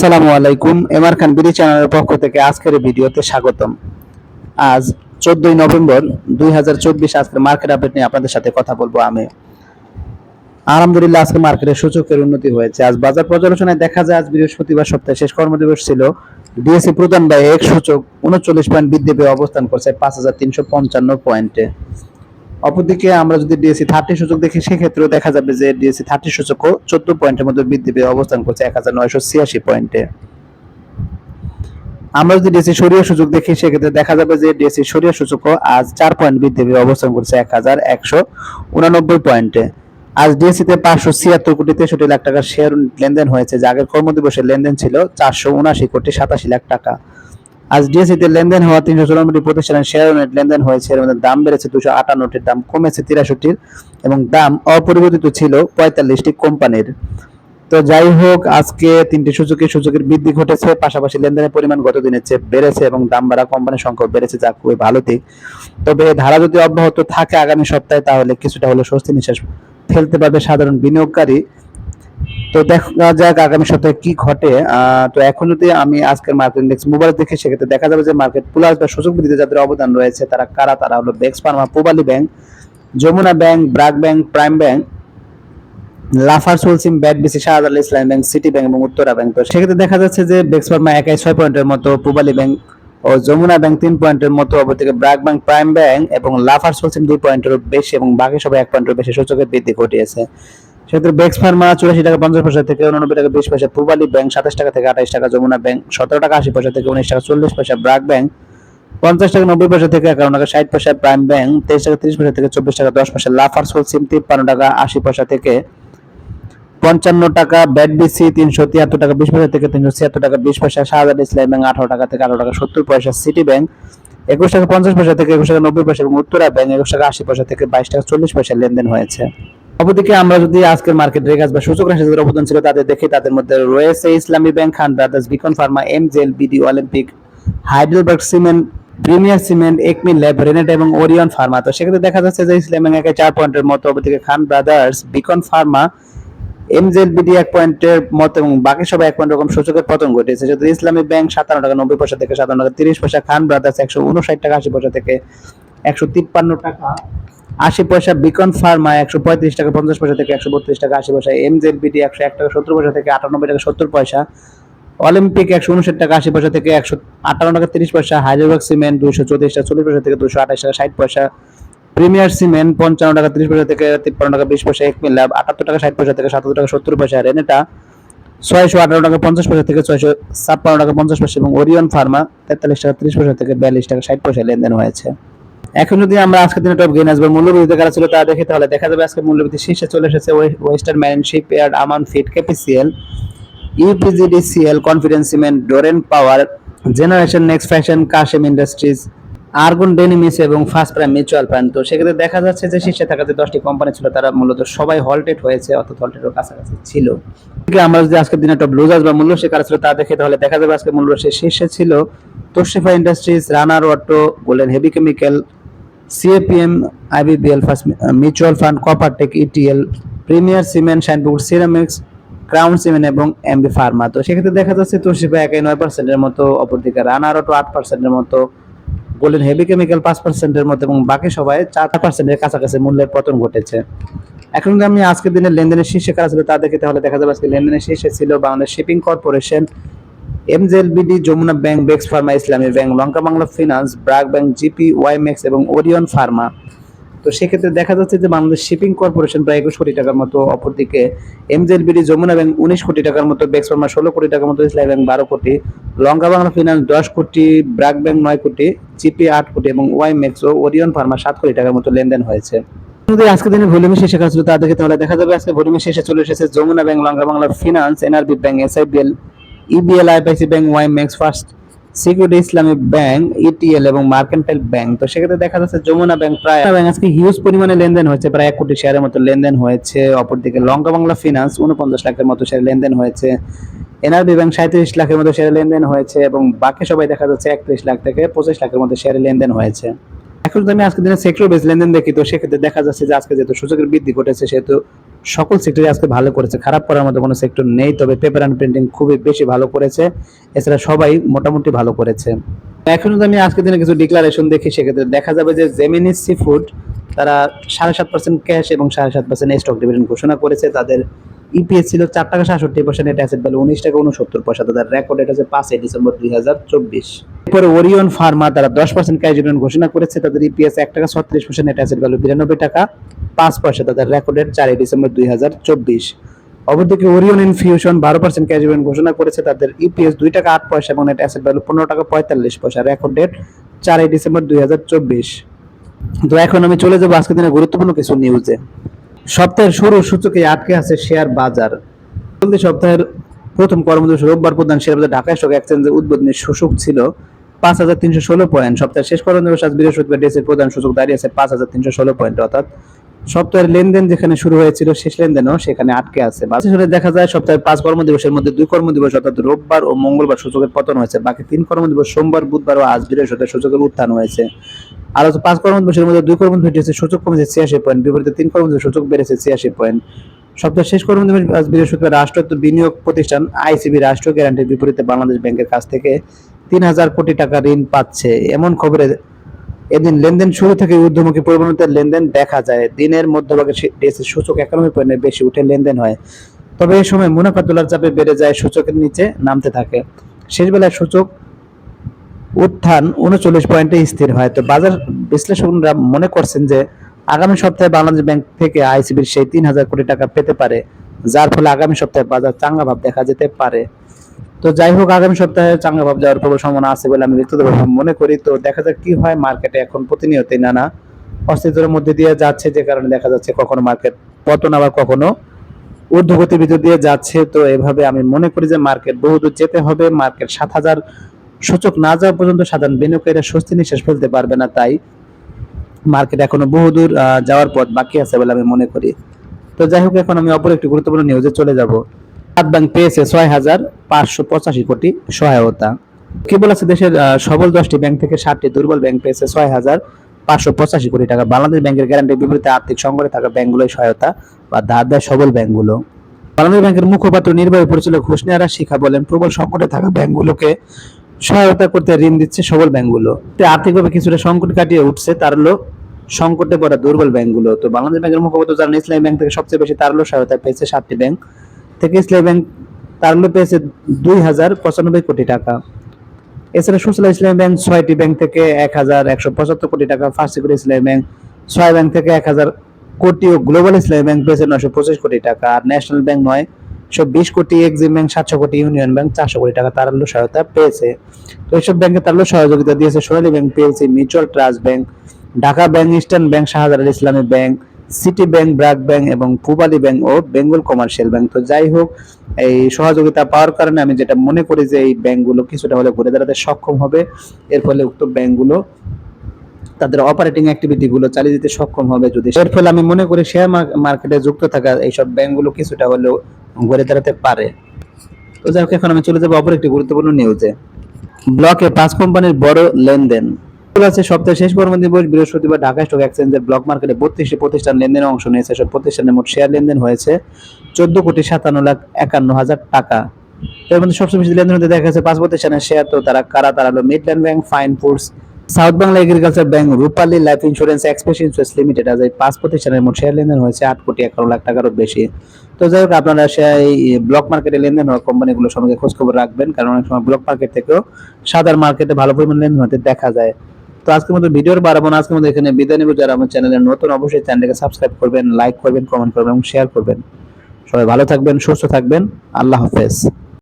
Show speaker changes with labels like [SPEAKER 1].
[SPEAKER 1] আসসালামু আলাইকুম এমআর খান বিডি চ্যানেলের পক্ষ থেকে আজকের ভিডিওতে স্বাগতম। আজ চোদ্দই নভেম্বর দুই হাজার চব্বিশ আজকের মার্কেট আপডেট নিয়ে আপনাদের সাথে কথা বলব আমি। আলহামদুলিল্লাহ, আজকে মার্কেটের সূচকের উন্নতি হয়েছে। আজ বাজার পর্যালোচনায় দেখা যায়, আজ বৃহস্পতিবার সপ্তাহে শেষ কর্মদিবস ছিল। ডিএসসি প্রধান ব্যয় এক সূচক উনচল্লিশ পয়েন্ট বৃদ্ধি পেয়ে অবস্থান করছে পাঁচ হাজার তিনশো পঞ্চান্ন পয়েন্টে অপরদিকে আমরা যদি ডিএসসি থার্টি সূচক দেখি, সেক্ষেত্রেও দেখা যাবে যে ডিএসসি থার্টি সূচকও চোদ্দ পয়েন্টের মধ্যে বৃদ্ধি পেয়ে অবস্থান করছে এক হাজার নয়শো ছিয়াশি পয়েন্টে। আমরা যদি ডিএসসি সরিয়া সূচক দেখি, সেক্ষেত্রে দেখা যাবে যে ডিএসসি সরিয়া সূচকও আজ চার পয়েন্ট বৃদ্ধি পেয়ে অবস্থান করছে এক হাজার একশো উনানব্বই পয়েন্টে। আজ ডিএসসি তে পাঁচশো ছিয়াত্তর কোটি তেষট্টি লাখ টাকার শেয়ার লেনদেন হয়েছে, যা আগের কর্মদিবসের লেনদেন ছিল চারশো উনাশি কোটি সাতাশি লাখ টাকা। আজ ডিএসসি তে লেনদেন হওয়া তিনশো চুরানব্বই প্রতিষ্ঠানের শেয়ার ইউনিট লেনদেন হয়েছে। এর মধ্যে দাম বেড়েছে দুশো আটান্নটির, দাম কমেছে তিরাশিটির এবং দাম অপরিবর্তিত ছিল পঁয়তাল্লিশটি কোম্পানির। তো যাই হোক, আজকে তিনটি সূচকে সূচকের বৃদ্ধি ঘটেছে, পাশাপাশি লেনদেনের পরিমাণ গত দিনের চেয়ে বেড়েছে এবং দাম বাড়া কোম্পানির সংখ্যা বেড়েছে, যা খুবই ভালো দিক। তবে ধারা যদি অব্যাহত থাকে আগামী সপ্তাহে, তাহলে কিছুটা হলে স্বস্তি নিঃশ্বাস ফেলতে পারবে সাধারণ বিনিয়োগকারী। তো দেখা যাক, আগামী সপ্তাহে কি ঘটে তো এখন যদি আমি আজকের মার্কেট ইন্ডেক্স মোবাইল দেখি সেক্ষেত্রে দেখা যাবে যে মার্কেট প্লাস বা সুযোগ বৃদ্ধিতে যাদের অবদান রয়েছে, তারা কারা? তারা হলো Bex pharma Pubali bank Jamuna bank BRAC bank Prime bank Lafarge Holcim BAT BC Shahjalal Islam bank City bank এবং উত্তরা ব্যাংক তো সেক্ষেত্রে দেখা যাচ্ছে যে বেক্স ফার্মা একাই ছয় পয়েন্টের মতো পূবালী ব্যাংক ও যমুনা ব্যাংক তিন পয়েন্টের মতো, অপরদিকে ব্রাক ব্যাংক প্রাইম ব্যাংক এবং লাফার সোলসিম দুই পয়েন্টেরও বেশি এবং বাকি সবাই এক পয়েন্টের বেশি সূচকের বৃদ্ধি ঘটিয়েছে। সেক্ষেত্রে বেক্স ফার্মা চুরাশি টাকা, পঞ্চাশ পয়সা থেকে উননব্বই টাকা, বিশ পয়সা। পূবালী ব্যাংক সাতাশ টাকা থেকে আঠাশ টাকা, যমুনা ব্যাংক সতেরো টাকা, আশি পয়সা থেকে উনিশ টাকা, চল্লিশ পয়সা। ব্রাক ব্যাংক পঞ্চাশ টাকা, নব্বই পয়সা থেকে একান্ন টাকা, ষাট পয়সা। প্রাইম ব্যাংক তেইশ টাকা, তিরিশ পয়সা থেকে চব্বিশ টাকা, দশ পয়সা। লাফার সোলসিম তিপ্পান্ন টাকা, আশি পয়সা থেকে পঞ্চান্ন টাকা। ব্যাট বিসি তিনশো তিয়াত্তর টাকা, বিশ পয়সা থেকে তিনশো ছিয়াত্তর টাকা, বিশ পয়সা। শাহজাদ ইসলাম ব্যাংক আঠারো টাকা থেকে আঠারো টাকা, সত্তর পয়সা। সিটি ব্যাংক একুশ টাকা, পঞ্চাশ পয়সা থেকে একুশ টাকা, নব্বই পয়সা এবং উত্তরা ব্যাংক একুশ টাকা, আশি পয়সা থেকে বাইশ টাকা, চল্লিশ পয়সা লেনদেন হয়েছে। অপরদিকে আমরা যদি আজকের মার্কেট রেগাস বা সূচক রাশি যাদের অবদান ছিল তাদের দেখি, তাদের মধ্যে রয়েছে Islami bank Khan brothers Beacon pharma M JL BD Olympic Heidelberg cement Premier cement ACME lab Renata এবং ওরিয়ন ফার্মা তো সেক্ষেত্রে দেখা যাচ্ছে যে ইসলামী ব্যাংকে চার পয়েন্টের মতো অপরদিকে Khan brothers Beacon pharma MJLBD এক পয়েন্টের মত এবং বাকি সবাই এক পয়েন্ট রকম সূচকের পতন ঘটেছে যদি ইসলামী ব্যাংক সাতান্ন টাকা, নব্বই পয়সা থেকে সাতান্ন টাকা, তিরিশ পয়সা খান ব্রাদার্স একশো উনষাট টাকা, আশি পয়সা থেকে একশো তিপ্পান্ন টাকা আশি পয়সা বিকন ফার্মা একশো পঁয়ত্রিশ টাকা, পঞ্চাশ পয়সা থেকে একশো বত্রিশ টাকা, আশি পয়সা। এমজেলবিডি একশো এক টাকা, সত্তর পয়সা থেকে আটানব্বই টাকা, সত্তর পয়সা। অলিম্পিক একশো উনষাট টাকা, আশি পয়সা থেকে একশো আটান্ন টাকা, তিরিশ পয়সা। হাইড্রোবার্গ সিমেন্ট দুশো চল্লিশ টাকা, চল্লিশ পয়সা থেকে দুশো আঠাশ টাকা, ষাট পয়সা। প্রিমিয়ার সিমেন্ট পঞ্চান্ন টাকা, তিরিশ পয়সা থেকে তিপ্পান্ন টাকা, বিশ পয়সা, এক মিল লাভ। আটাত্তর টাকা, ষাট পয়সা থেকে সাতাত্তর টাকা, সত্তর পয়সা। রেনেটা ছয়শো আঠারো টাকা, পঞ্চাশ পয়সা থেকে ছয়শো ছাপ্পান্ন টাকা, পঞ্চাশ পয়সা। এবং ওরিয়ন ফার্মা তেতাল্লিশ টাকা, তিরিশ পয়সা থেকে বিয়াল্লিশ টাকা, ষাট পয়সা লেনদেন হয়েছে। এখন যদি আমরা আজকের দিনে টপ গেইনার্স বা মূল্যবৃদ্ধি কারা ছিল তা দেখি, তাহলে দেখা যাবে আজকে মূল্যবৃদ্ধি শীর্ষে চলে এসেছে Western marine shipyard Aman feed KPCL UPGDCL Confidence cement Doreen power, generation next fashion Kashem industries, Argon denims এবং ফার্স্ট প্রাইম মিউচুয়াল ফান্ড। তো সেক্ষেত্রে দেখা যাচ্ছে যে শীর্ষে থাকা যে দশটি কোম্পানি ছিল, তারা মূলত সবাই হলটেড হয়েছে, অর্থাৎ হলটেডের কাছাকাছি ছিল। আমরা যদি আজকের দিনে টপ লুজার্স বা মূল্য শিকার ছিল তা দেখে, তাহলে দেখা যাবে আজকে মূল্য শীর্ষে ছিল Tosrifa industries, runner auto, golden heavy chemical CAPM IBBL first mutual fund coppertech ETL premier cement Shinepukur ceramics crown cement এবং এমবি ফার্মা তো সেক্ষেত্রে দেখা যাচ্ছে তোশিবা একাই নয় পার্সেন্টের মতো অপরদিকে রানার অটো আট পার্সেন্টের মতো গোল্ডেন হেভি কেমিক্যাল পাঁচ পার্সেন্টের মতো এবং বাকি সবাই চার পার্সেন্টের কাছাকাছি মূল্যের পতন ঘটেছে। এখন যদি আমি আজকের দিনের লেনদেনের শীর্ষে কারা ছিল তা দেখি তাহলে দেখা যাবে আজকে লেনদেনের শীর্ষে ছিল Bangladesh shipping corporation MJLBD Jamuna bank Bex pharma Islami bank Lanka Bangla finance BRAC bank GP WiMAX এবং ওরিয়ন ফার্মা তো সেক্ষেত্রে দেখা যাচ্ছে যে বাংলাদেশ শিপিং কর্পোরেশন প্রায় একুশ কোটি টাকার মতো, অপরদিকে এমজেলবিডি যমুনা ব্যাংক উনিশ কোটি টাকার মতো বেক্স ফার্মা ষোলো কোটি টাকার মতো ইসলামী ব্যাংক বারো কোটি লঙ্কা বাংলা ফিনান্স দশ কোটি ব্রাক ব্যাংক নয় কোটি জিপি আট কোটি এবং ওয়াইমেক্স ও ওরিয়ন ফার্মা সাত কোটি টাকার মতো লেনদেন হয়েছে। যদি আজকে দিনে ভলিউমে শেষে কাজ ছিল তা দেখে তাহলে দেখা যাবে আজকে ভলিউমে শেষে চলে এসেছে Jamuna bank Lanka Bangla finance NRB bank SIBL EBL IPIC bank Wimax first security Islami bank ETL এবং মার্কেন্টাইল ব্যাংক তো সেক্ষেত্রে দেখা যাচ্ছে যমুনা ব্যাংক প্রায় ব্যাংক আজকে হিউজ পরিমাণে লেনদেন হয়েছে, প্রায় এক কোটি শেয়ারের মতো লেনদেন হয়েছে। অপরদিকে লঙ্কা বাংলা ফিনান্স উনপঞ্চাশ লাখের মতো শেয়ার লেনদেন হয়েছে। এনআরবি ব্যাংক সাঁত্রিশ লাখের মতো শেয়ারে লেনদেন হয়েছে এবং বাকি সবাই দেখা যাচ্ছে একত্রিশ লাখ থেকে পঁচিশ লাখের মতো শেয়ারে লেনদেন হয়েছে। এখন যদি আমি আজকের দিনে সেক্টর বেস লেনদেন দেখি, তো সেক্ষেত্রে দেখা যাচ্ছে যে আজকে যেহেতু সূচকের বৃদ্ধি ঘটেছে, সেহেতু সকল সেক্টরে আজকে ভালো করেছে, খারাপ করার মতো কোনো সেক্টর নেই, তবে পেপার অ্যান্ড প্রিন্টিং খুবই বেশি ভালো করেছে, এছাড়া সবাই মোটামুটি ভালো করেছে। এখন যদি আমি আজকের দিনে কিছু ডিক্লারেশন দেখি, সেক্ষেত্রে দেখা যাবে যে জেমিনিস সি ফুড তারা সাড়ে সাত পার্সেন্ট ক্যাশ এবং সাড়ে সাত পার্সেন্ট স্টক ডিভিডেন্ড ঘোষণা করেছে, তাদের ইপিএস ছিল চার টাকা সাতষট্টি পয়সা নেট অ্যাসেট ভ্যালু উনিশ টাকা উনসত্তর পয়সা। তাদের রেকর্ড এটা হচ্ছে পাঁচই ডিসেম্বর দুই হাজার চব্বিশ। এরপরে ওরিয়ন ফার্মা তারা দশ পার্সেন্ট ডিভিডেন্ড ঘোষণা করেছে। তাদের ইপিএস এক টাকা ছত্রিশ পয়সা নেট অ্যাসেট ভ্যালু বিরানব্বই টাকা, পাঁচ পয়সা তাদের রেকর্ডের চারই ডিসেম্বর দুই হাজার চব্বিশ। অপরদিকে ওরিয়ন ইনফিউশন বারো পার্সেন্ট ডিভিডেন্ড ঘোষণা করেছে। তাদের ইপিএস দুই টাকা আট পয়সা এবং নেট অ্যাসেট ভ্যালু পনেরো টাকা পঁয়তাল্লিশ পয়সা। রেকর্ড ডেট চারই ডিসেম্বর দুই হাজার চব্বিশ। তো এখন আমি চলে যাব আজকের দিনে গুরুত্বপূর্ণ কিছু নিউজে সপ্তাহের শুরু সূচকে আটকে আছে শেয়ার বাজার। চলতি সপ্তাহের প্রথম কর্মদিবস রোববার প্রধান শেয়ার বাজার ঢাকা স্টক এক্সচেঞ্জে উদ্বোধনী সূচক ছিল। পাঁচ হাজার তিনশো ষোলো পয়েন্ট। সপ্তাহের শেষ কর্মদিবস আজ বৃহস্পতিবার ডেসের প্রধান সূচক দাঁড়িয়েছে পাঁচ হাজার তিনশো ষোলো পয়েন্ট, অর্থাৎ সপ্তাহের লেনদেন যেখানে শুরু হয়েছিল শেষ লেনদেনও সেখানে আটকে আছে। বাজারে দেখা যায়, সপ্তাহের পাঁচ কর্মদিবসের মধ্যে দুই কর্মদিবস, অর্থাৎ রোববার ও মঙ্গলবার সূচকের পতন হয়েছে। বাকি তিন কর্মদিবস সোমবার, বুধবার ও আজ বৃহস্পতিবার সূচকের উত্থান হয়েছে। আর হচ্ছে পাঁচ কর্মদিবসের মধ্যে দুই কর্মদিবস হয়েছে সূচক কমেছে ছিয়াশি পয়েন্ট বিপরীতে তিন কর্মদিবস সূচক বেড়েছে ছিয়াশি পয়েন্ট শেষ বৃহস্পতিবার রাষ্ট্রায়ত্ত বিনিয়োগ প্রতিষ্ঠান, আইসিবি গ্যারান্টির বিপরীতে বাংলাদেশ ব্যাংকের কাছ থেকে তিন হাজার কোটি টাকা ঋণ পাচ্ছে। এমন খবরে এদিন লেনদেন শুরু থেকে ঊর্ধ্বমুখী পরিমাণের লেনদেন দেখা যায়। দিনের মধ্যভাগে সূচক একানব্বই পয়েন্টের বেশি উঠে লেনদেন হয়। তবে এই সময় মুনাফা তোলার চাপে বেড়ে যায় সূচকের নিচে নামতে থাকে। শেষ বেলায় সূচক উত্থান উনচল্লিশ পয়েন্টে স্থির হয়। তো বাজার বিশ্লেষকরা মনে করছেন যে আগামী সপ্তাহে বাংলাদেশ ব্যাংক থেকে আইসিবির সেই তিন হাজার কোটি টাকা পেতে পারে, যার ফলে আগামী সপ্তাহে বাজার চাঙ্গা ভাব দেখা যেতে পারে। তো যাই হোক, আগামী সপ্তাহে চাঙ্গা ভাব যাওয়ার প্রবল সম্ভাবনা আছে বলে আমি ব্যক্তিগতভাবে মনে করি। তো দেখা যাক কি হয়, মার্কেটে এখন প্রতিনিয়তই নানা অস্তিত্বের মধ্যে দিয়ে যাচ্ছে, যে কারণে দেখা যাচ্ছে কখনো মার্কেট পতন, আবার কখনো ঊর্ধ্বগতির ভিতর দিয়ে যাচ্ছে। তো এভাবে আমি মনে করি যে মার্কেট বহুদূর যেতে হবে। মার্কেট সাত হাজার সূচক না যাওয়া পর্যন্ত সাধারণ বিনিয়োগকারীরা স্বস্তি নিঃশ্বাস ফেলতে পারবে না, তাই মার্কেট এখনও বহুদূর যাওয়ার পথ বাকি আছে বলে আমি মনে করি। তো যাই হোক, এখন আমি অপর একটি গুরুত্বপূর্ণ নিউজে চলে যাব। সাত ব্যাংক পেয়েছে ছয় হাজার পাঁচশো পঁচাশি কোটি সহায়তা। কি বলেছে দেশের সবল দশটি ব্যাংক থেকে সাতটি দুর্বল ব্যাংক পেয়েছে ছয় হাজার পাঁচশো পঁচাশি কোটি টাকা। বাংলাদেশ ব্যাংকের গ্যারান্টি বিপরীতে আর্থিক সংকটে থাকা ব্যাংকগুলোই সহায়তা বা ধার দেয় সবল ব্যাংকগুলো। বাংলাদেশ ব্যাংকের মুখপাত্র নির্বাহী পরিচালক হোসনিয়ারা শিখা বলেন, প্রবল সংকটে থাকা ব্যাংকগুলোকে সহায়তা করতে ঋণ দিচ্ছে সবল ব্যাংকগুলো। তো আর্থিকভাবে কিছুটা সংকট কাটিয়ে উঠছে তারলো সংকটে পড়া দুর্বল ব্যাংকগুলো। তো বাংলাদেশ ব্যাংকের মুখপাত্র জানান, ইসলামী ব্যাংক থেকে সবচেয়ে বেশি তারলো সহায়তা পেয়েছে সাতটি ব্যাংক। থেকে ইসলামী ব্যাংক তার তারলো পেয়েছে দুই হাজার পঁচানব্বই কোটি টাকা। এছাড়া সুশলা ইসলামী ব্যাংক ছয়টি ব্যাংক থেকে এক হাজার একশো পঁচাত্তর কোটি টাকা। ফার্সিকুল ইসলামী ব্যাংক ছয় ব্যাংক থেকে এক হাজার কোটি ও গ্লোবাল ইসলামী ব্যাংক পেয়েছে নয়শো পঁচিশ কোটি টাকা। আর ন্যাশনাল ব্যাংক নয় সব বিশ কোটি এক্সিম ব্যাংক, সাতশো কোটি ইউনিয়ন ব্যাংক, চারশো কোটি টাকা তারল্য সহায়তা পেয়েছে। তো এইসব ব্যাংকে তারল্য সহযোগিতা দিয়েছে Sonali bank, PLC, mutual trust bank, Dhaka bank, eastern bank, Shahjalal Islami bank, city bank BRAC bank এবং পূবালী ব্যাংক ও বেঙ্গল কমার্শিয়াল ব্যাংক। তো যাই হোক, এই সহযোগিতা পাওয়ার কারণে আমি যেটা মনে করি যে এই ব্যাংকগুলো কিছুটা হলে ঘুরে দাঁড়াতে সক্ষম হবে। এর ফলে উক্ত ব্যাংকগুলো তাদের অপারেটিং অ্যাক্টিভিটি গুলো চালিয়ে যেতে সক্ষম হবে যদি এর ফলে আমি মনে করি শেয়ার মার্কেটে যুক্ত থাকা এইসব ব্যাংকগুলো কিছুটা হলেও ঘুরে দাঁড়াতে পারে। তো যাই হোক, এখন আমি চলে যাব অপর একটি গুরুত্বপূর্ণ নিউজে ব্লকে পাঁচ কোম্পানির বড় লেনদেন। আছে সপ্তাহের শেষ কর্মদিবস বৃহস্পতিবার ঢাকা স্টক এক্সচেঞ্জের ব্লক মার্কেটে বত্রিশটি প্রতিষ্ঠান লেনদেনে অংশ নিয়েছে। সব প্রতিষ্ঠানের মোট শেয়ার লেনদেন হয়েছে চোদ্দ কোটি সাতান্ন লাখ একান্ন হাজার টাকা। এর মধ্যে সবচেয়ে বেশি লেনদেন হতে দেখা গেছে পাঁচ প্রতিষ্ঠানের শেয়ার তো তারা কারা? তারা হলো Midland bank fine foods south Bangla agriculture bank Rupali life insurance express insurance limited আজ এই পাঁচ প্রতিষ্ঠানের মোট শেয়ার লেনদেন হয়েছে আট কোটি একান্ন লাখ টাকারও বেশি। তো যাই হোক, আপনারা এই ব্লক মার্কেটে লেনদেন হওয়া কোম্পানিগুলো সম্পর্কে খোঁজ খবর রাখবেন, কারণ অনেক সময় ব্লক মার্কেট থেকেও সাধারণ মার্কেটে ভালো পরিমাণ লেনদেন হতে দেখা যায়। তো আজকের মতো ভিডিওর বাড়াবো না, আজকের মতো এখানে বিদায় নেব। যারা আমার চ্যানেলে নতুন, অবশ্যই চ্যানেলকে সাবস্ক্রাইব করবেন, লাইক করবেন, কমেন্ট করবেন এবং শেয়ার করবেন। সবাই ভালো থাকবেন, সুস্থ থাকবেন। আল্লাহ হাফেজ।